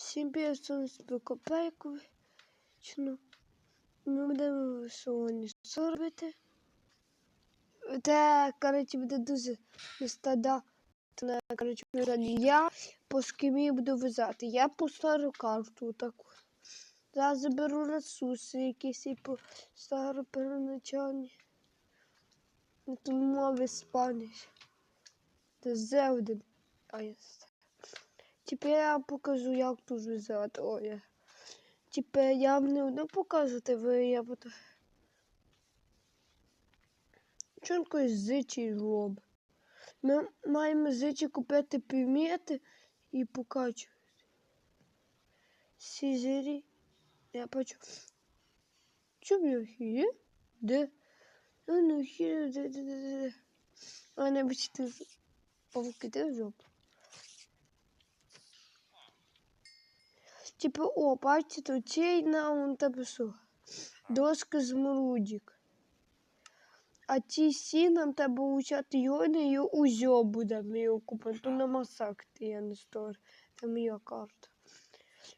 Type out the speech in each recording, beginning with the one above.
Всім копейку. Ми будемо сьогодні що робити. Коротше, буде дуже стада. Коротше, я по скімі буду вязати. Я по стару карту таку. Зараз заберу ресурси якісь і по стару первоначальні. Тут мови спаніш. Це Зевден. А я Тепер я покажу, як тут вязати. О, я. Тепер я вам не одну покажу, тебе я буду. Якось зичі робить? Ми маємо зичі купити півмети і покачувати. Сізері. Я бачу. Хіє? Де? Ну, ну, хіє, де, де, де, де. А не бачите, павуки, де жопу? Типу, о, бачите, тут на що? Доска зморудик. А ці сі нам треба учати йони і узьо будемо його купити. Тут на масакти я не стор. Це моя карта.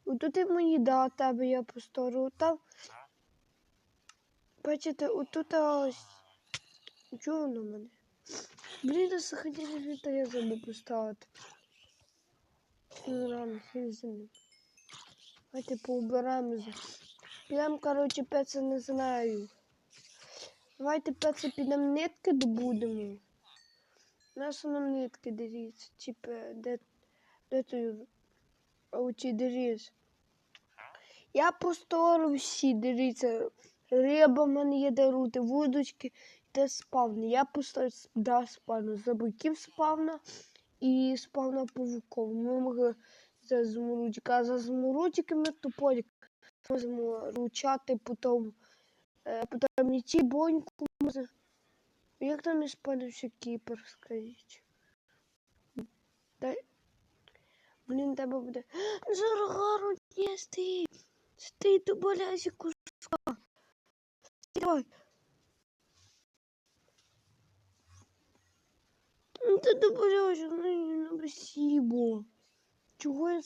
Отут і мої да, тебе я постору. Там. Бачите, отут ось. Чого воно мене? Блін, то я забув поставити. Рано, хрен за ним. Давайте поубираємо. Підемо, коротше, пеце не знаю. Давайте пеце підемо нитки добудемо. Нащо нам нитки дивіться? Типа, де, де той очі дивіться? Я постору всі, дивіться. Риба в мене є дарути, вудочки, де спавни. Я просто да, спавну забуків спавна і спавна павуков. Ми могли за зморудика. А за зморудиками топорик можемо ручати потім. Е, потім і боньку. Як там іспанився кіпер, скажіть? Дай. Блін, тебе буде. Жаргару є, стій! Стій, доболяйся куска. Стій, давай. Ти доболяйся, ну, ну, спасибо. Чого я?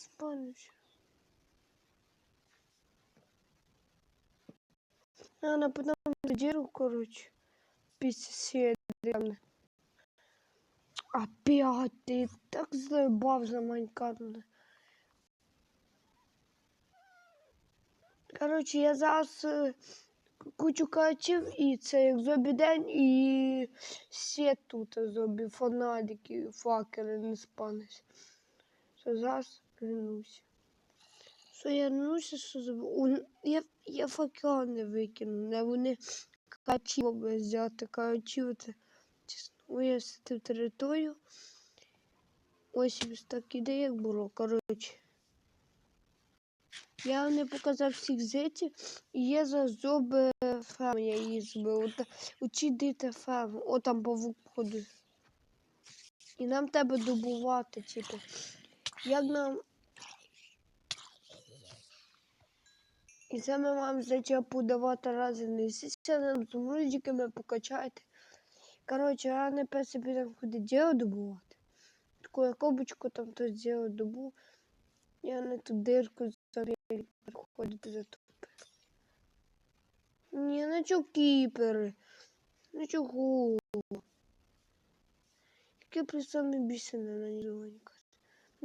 А, на потом діру, короче. Сіди. Опять ти так заебав за Майнкрафт. Короче, я зараз е, кучу качів і це як зобі день і сет тут зобі, фонарики, факели не спанись. Що зараз вернуся. Що я вернуся, що забув. Я, я факела не викину, не вони качів взяти, качів це чесно. Вияснити територію. Ось так іде, як було, коротше. Я не показав всіх зетів, і є за зуби ферми, я її збив. Учидити ферму, о там павук ходить. І нам треба добувати, типу. Як нам. І це ми маємо рази не сіся нам з мужиками покачати. Коротше, а не песі підемо куди діло добувати. Таку кобочку там то діло добу. Я на ту дирку забіг приходити за тупи. Ні, на чого кіпери? На чого? Яке при самі бісене на нізонька.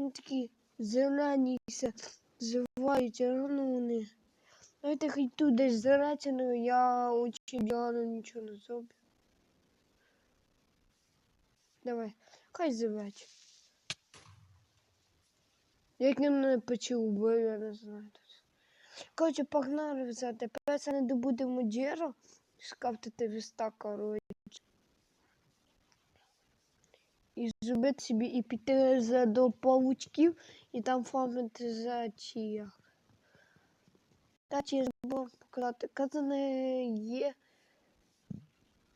Вони такі зелені ся зивають, а ну. Знаєте, хоч тут десь зератину, я очі діану нічого не зроблю. Давай, хай зивать. Як він мене почув, бо я не знаю. тут. Коротше, погнали взяти. Перше не добудемо джеро, скафтити віста, коротше. І зробити собі і піти за до павучків і там фармити за чия. Та чи забув показати, казане є.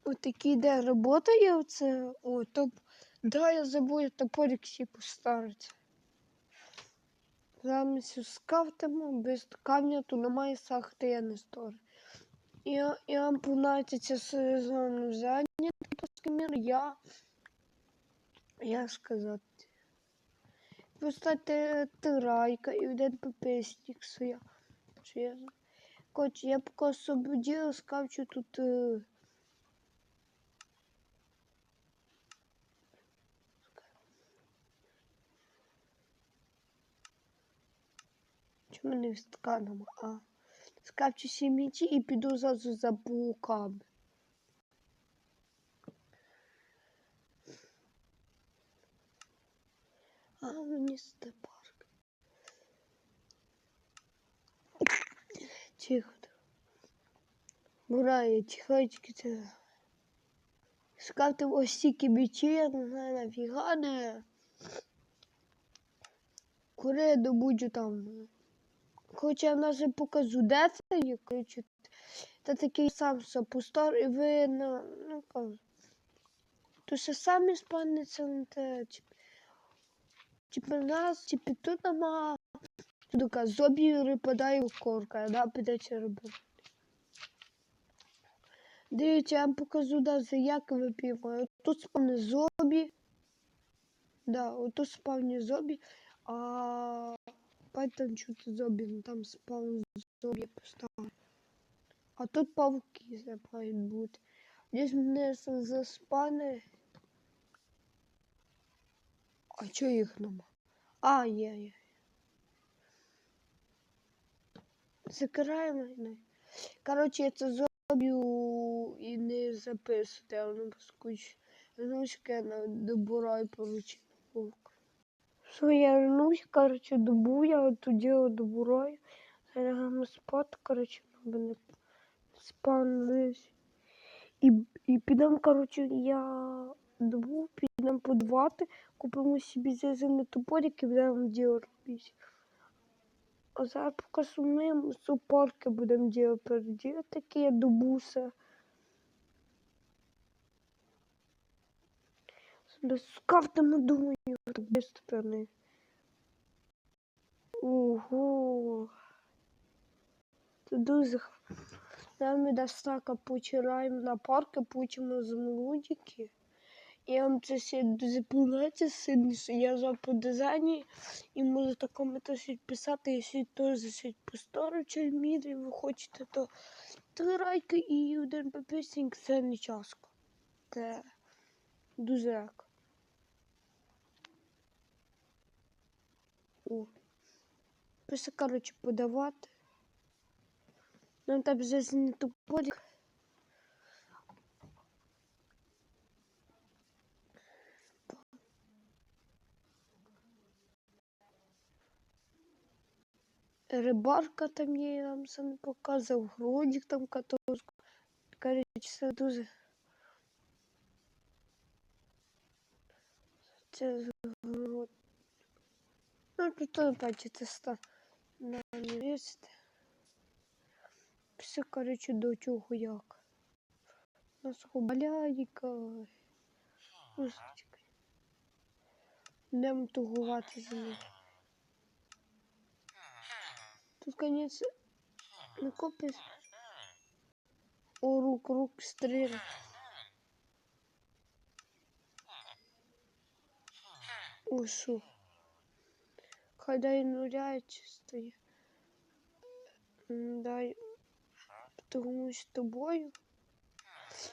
Отакі, де робота оце. О, топ. Да, я забув топорик всі поставити. Замість скафтимо, без камня тут немає сахти, я не стори. Я, я вам понадіться сезон зайнятий по скамір, я, сказати, поставити тирайка і один підписник, що я. Що я... Коротше, я поки освободила, скавчу тут. Е... Чому не вістканом, а скавчу мічі і піду зразу за пауками. Мені парк. Тихо. Бурає, тихонечки це. Скавти ось стільки мічі, я не знаю, нафіга не. Коли я добуджу там. Хоча я навіть покажу, де це є, коротше. Та такий сам сапустор, і ви, ну, ну, кажу. То ще самі спавняться на те, Типу нас, типу тут нема. Тут така зобі припадає корка, да, підеться робити. Дивіться, я вам покажу даже, як випіваю. Тут спавні зобі. Да, отут спавні зобі, а Python чути зобі, ну там спавні зобі поставив. А тут павуки це мають бути. Десь мене заспане. А чого їх нема? А, є, є. Закираємо. Коротше, я це зроблю і не записувати, а воно поскучить. Вернусь я на добираю поручину. Все, я вернусь, коротше, добу, я от тоді добираю. Лягаємо спати, коротше, аби не спалились. І, і підемо, коротше, я добу, підемо подавати, купимо собі зязаний топорик і будемо діло робити. А зараз поки сумуємо, супорки будемо діло переділи, такі я добуся. Без скафтами думаю, без сторони. Ого. Це дуже нам ми достака почираємо на парки, почимо з молодики. І вам це все дуже подобається сильно, що я за по дизайні і можете коментарі писати, якщо теж по сторочі мірі, ви хочете, то три райки і один підписник це не часко. Це дуже легко. О. Пише, коротше, подавати. Нам там вже не тупорик. Рибарка там є, я вам сам показував, грудик там катушку. Коротше, це дуже. Це. Ну, тут теж бачите, ста на університет. Все, коротше, до чого як. Нас губляйка. Йдемо тугувати за ним. Тут конец не копиш. О, рук, рук стріляє. О, що? Хай дай нуляє чисто. Дай тому з тобою.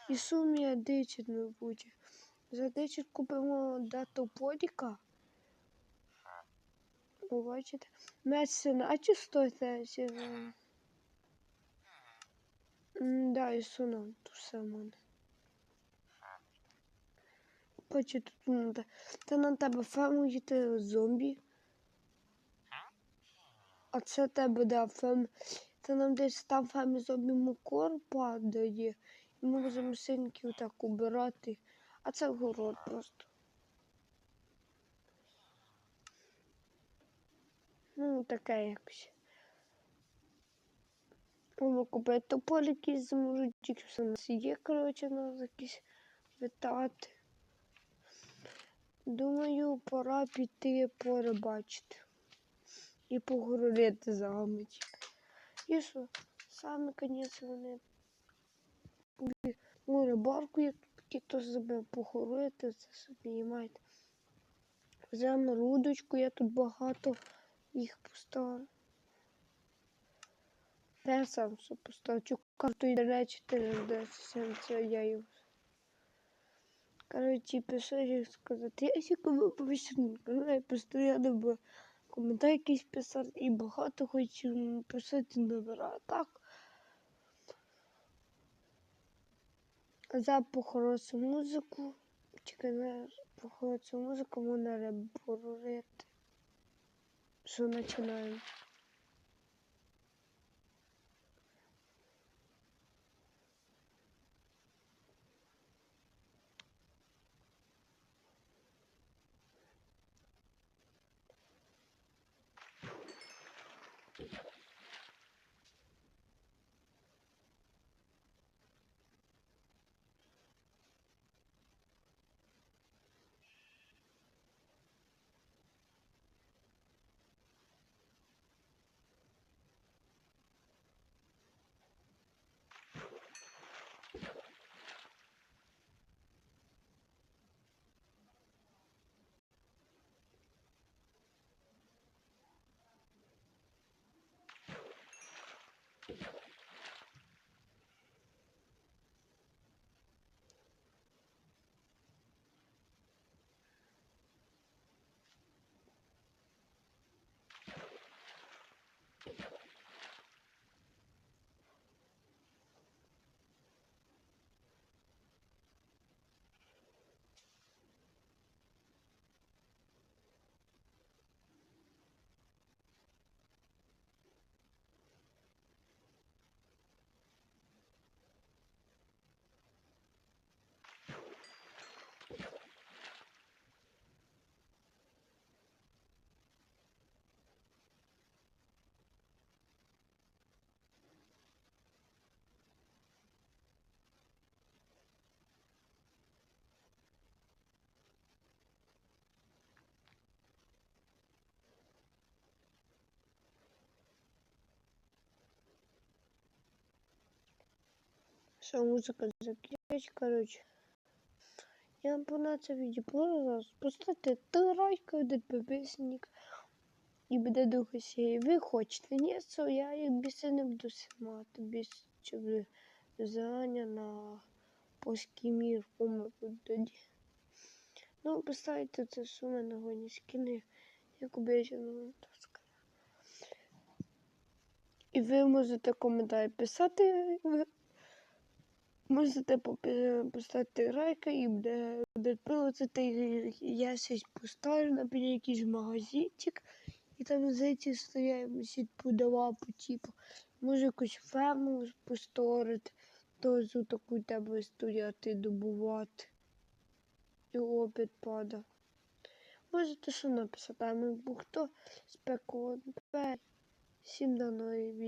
І сумія дичить не буде. За дичить купимо дату подіка. Ви бачите? Меч наче стоїть. Да, і сунам ту саму. Бачите, тут надо. Та на тебе ферму їти зомбі. А це тебе да ферм. Це нам десь там фермі зомбі мукор падає. І ми можемо синьків так убирати. А це город просто. Ну, таке якось. Воно купує топор якийсь зможуть, тільки все у нас є, коротше, нас якісь витати. Думаю, пора піти порибачити. І погородити замочок. І що, саме, звісно, вони ну, рибарку, як хто забив похорити, це собі і маєте. Взяємо рудочку, я тут багато їх поставив. Я сам все поставив. Цю карту і речі, це я його. Короче, пишу, як сказати, я ще кому повищений канал, постійно б коментар якийсь писати і багато хочу писати номера. Так. За похороцю музику. Чекай, на похороцю музику можна ребурити. Що починаємо? Що музика закінчить, коротше. Я вам це відео зараз. Поставте лайк, один підписник. І буде духу сіє. Ви хочете, ні, то я їх більше не буду знімати. Більше заня на польський мір помилку тоді. Ну, поставте це що в мене гоні скини, як обіцяно. І ви можете коментарі писати. Можете поставити лайки і буде пилити. Я щось поставлю, наприклад, якийсь магазинчик, і там зайти стоять сіть подавав по типу. Може якусь ферму посторити, то зу таку тебе стояти добувати. І опит пада. Можете що написати, а ми хто спекон. Всім даної відео.